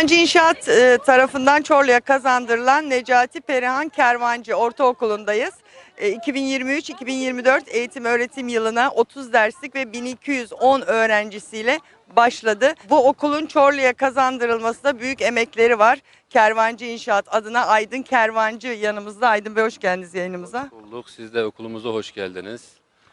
Kervancı İnşaat e, tarafından Çorlu'ya kazandırılan Necati Perihan Kervancı Ortaokulu'ndayız. E, 2023-2024 eğitim öğretim yılına 30 derslik ve 1210 öğrencisiyle başladı. Bu okulun Çorlu'ya kazandırılması da büyük emekleri var. Kervancı İnşaat adına Aydın Kervancı yanımızda. Aydın Bey hoş geldiniz yayınımıza. Bulduk. Siz de okulumuza hoş geldiniz.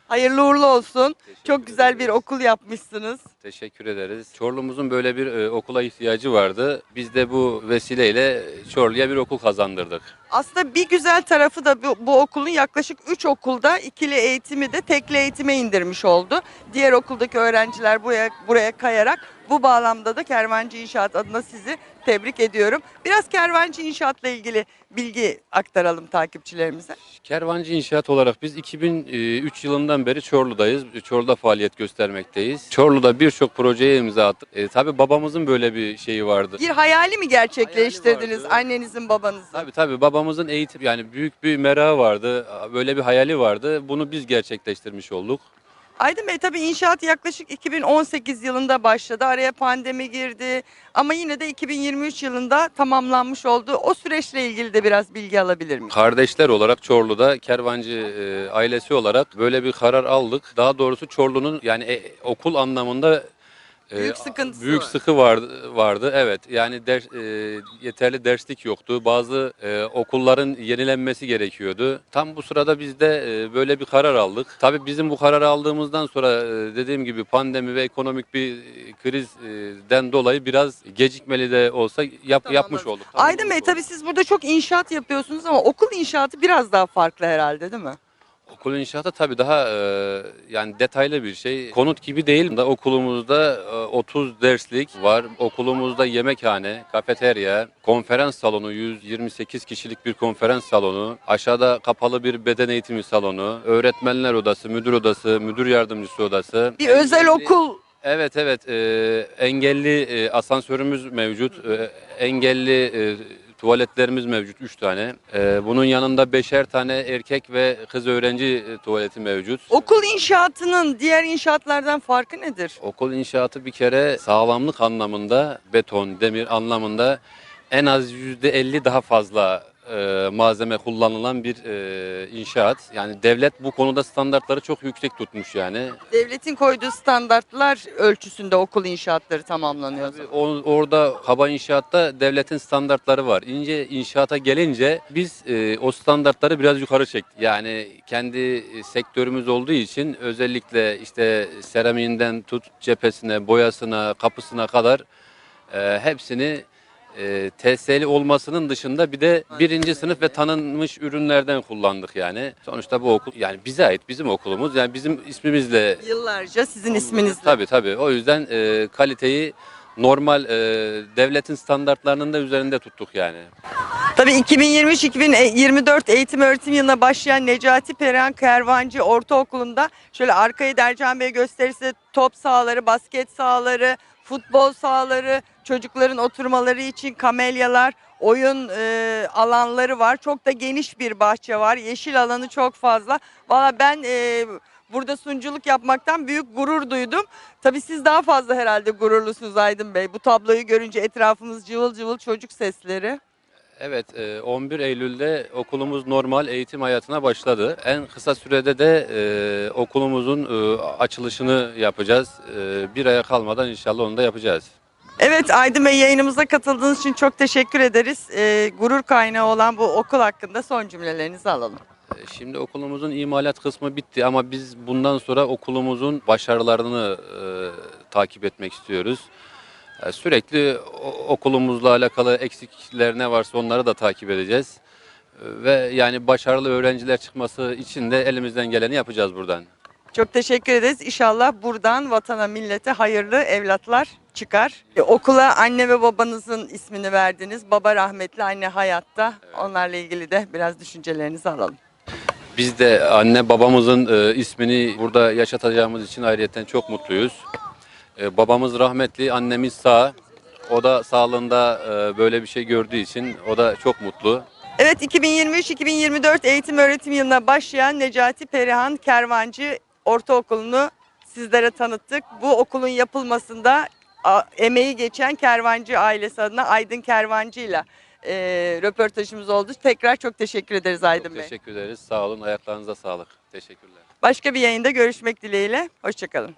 Hayırlı uğurlu olsun. Teşekkür Çok güzel bir ederiz. okul yapmışsınız. Teşekkür ederiz. Çorlu'muzun böyle bir e, okula ihtiyacı vardı. Biz de bu vesileyle Çorlu'ya bir okul kazandırdık. Aslında bir güzel tarafı da bu, bu okulun yaklaşık 3 okulda ikili eğitimi de tekli eğitime indirmiş oldu. Diğer okuldaki öğrenciler buraya, buraya kayarak bu bağlamda da Kervancı İnşaat adına sizi tebrik ediyorum. Biraz Kervancı İnşaat'la ilgili bilgi aktaralım takipçilerimize. Kervancı İnşaat olarak biz 2003 yılından beri Çorlu'dayız. Çorlu'da faaliyet göstermekteyiz. Çorlu'da birçok projeye imza attık. E, tabii babamızın böyle bir şeyi vardı. Bir hayali mi gerçekleştirdiniz Hayali vardı. annenizin babanızın? Tabii tabii babamızın eğitim yani büyük bir merakı vardı. Böyle bir hayali vardı. Bunu biz gerçekleştirmiş olduk. Aydın Bey tabii inşaat yaklaşık 2018 yılında başladı. Araya pandemi girdi ama yine de 2023 yılında tamamlanmış oldu. O süreçle ilgili de biraz bilgi alabilir miyim? Kardeşler olarak Çorlu'da Kervancı e, ailesi olarak böyle bir karar aldık. Daha doğrusu Çorlu'nun yani e, okul anlamında Büyük sıkıntısı büyük var. sıkı vardı vardı. Evet. Yani ders e, yeterli derslik yoktu. Bazı e, okulların yenilenmesi gerekiyordu. Tam bu sırada biz de e, böyle bir karar aldık. Tabii bizim bu kararı aldığımızdan sonra e, dediğim gibi pandemi ve ekonomik bir e, krizden dolayı biraz gecikmeli de olsa yap, Tamam, yapmış anladım. olduk. Aydın Bey tabii siz burada çok inşaat yapıyorsunuz ama okul inşaatı biraz daha farklı herhalde değil mi? Okul inşaatı tabii daha e, yani detaylı bir şey. Konut gibi değil. Da okulumuzda e, 30 derslik var. Okulumuzda yemekhane, kafeterya, konferans salonu 128 kişilik bir konferans salonu. Aşağıda kapalı bir beden eğitimi salonu, öğretmenler odası, müdür odası, müdür yardımcısı odası. Bir özel okul Evet evet e, engelli e, asansörümüz mevcut. E, engelli e, tuvaletlerimiz mevcut 3 tane. E, bunun yanında beşer tane erkek ve kız öğrenci e, tuvaleti mevcut. okul inşaatının diğer inşaatlardan farkı nedir? Okul inşaatı bir kere sağlamlık anlamında beton, demir anlamında en az %50 daha fazla e, malzeme kullanılan bir e, inşaat. Yani devlet bu konuda standartları çok yüksek tutmuş yani. Devletin koyduğu standartlar ölçüsünde okul inşaatları tamamlanıyor. Tabii o- orada kaba inşaatta devletin standartları var. İnce inşaata gelince biz e, o standartları biraz yukarı çektik. Yani kendi sektörümüz olduğu için özellikle işte seramiğinden tut cephesine, boyasına, kapısına kadar e, hepsini e, TSL olmasının dışında bir de birinci sınıf ve tanınmış ürünlerden kullandık yani. Sonuçta bu okul yani bize ait bizim okulumuz yani bizim ismimizle Yıllarca sizin isminizle. Tabii tabii. O yüzden e, kaliteyi normal e, devletin standartlarının da üzerinde tuttuk yani. Tabii 2023-2024 eğitim öğretim yılına başlayan Necati Perihan Kervancı Ortaokulu'nda şöyle arkayı Dercan Bey gösterirse top sahaları, basket sahaları, futbol sahaları, çocukların oturmaları için kamelyalar, oyun e, alanları var. Çok da geniş bir bahçe var. Yeşil alanı çok fazla. Valla ben e, burada sunuculuk yapmaktan büyük gurur duydum. Tabii siz daha fazla herhalde gururlusunuz Aydın Bey. Bu tabloyu görünce etrafımız cıvıl cıvıl çocuk sesleri. Evet, e, 11 Eylül'de okulumuz normal eğitim hayatına başladı. En kısa sürede de e, okulumuzun e, açılışını yapacağız. E, bir aya kalmadan inşallah onu da yapacağız. Evet Aydın Bey yayınımıza katıldığınız için çok teşekkür ederiz. Ee, gurur kaynağı olan bu okul hakkında son cümlelerinizi alalım. E, Şimdi okulumuzun imalat kısmı bitti ama biz bundan sonra okulumuzun başarılarını e, takip etmek istiyoruz. E, sürekli okulumuzla alakalı eksikler ne varsa onları da takip edeceğiz. E, ve yani başarılı öğrenciler çıkması için de elimizden geleni yapacağız buradan. Çok teşekkür ederiz. İnşallah buradan vatana millete hayırlı evlatlar çıkar. Ee, okula anne ve babanızın ismini verdiniz. Baba rahmetli, anne hayatta. Onlarla ilgili de biraz düşüncelerinizi alalım. Biz de anne babamızın e, ismini burada yaşatacağımız için ayrıyeten çok mutluyuz. E, babamız rahmetli, annemiz sağ. O da sağlığında e, böyle bir şey gördüğü için o da çok mutlu. Evet 2023-2024 eğitim öğretim yılına başlayan Necati Perihan Kervancı Ortaokulu'nu sizlere tanıttık. Bu okulun yapılmasında emeği geçen Kervancı ailesi adına Aydın Kervancı'yla e, röportajımız oldu. Tekrar çok teşekkür ederiz Aydın Çok Bey. teşekkür ederiz. Sağ olun. Ayaklarınıza sağlık. Teşekkürler. Başka bir yayında görüşmek dileğiyle. Hoşçakalın.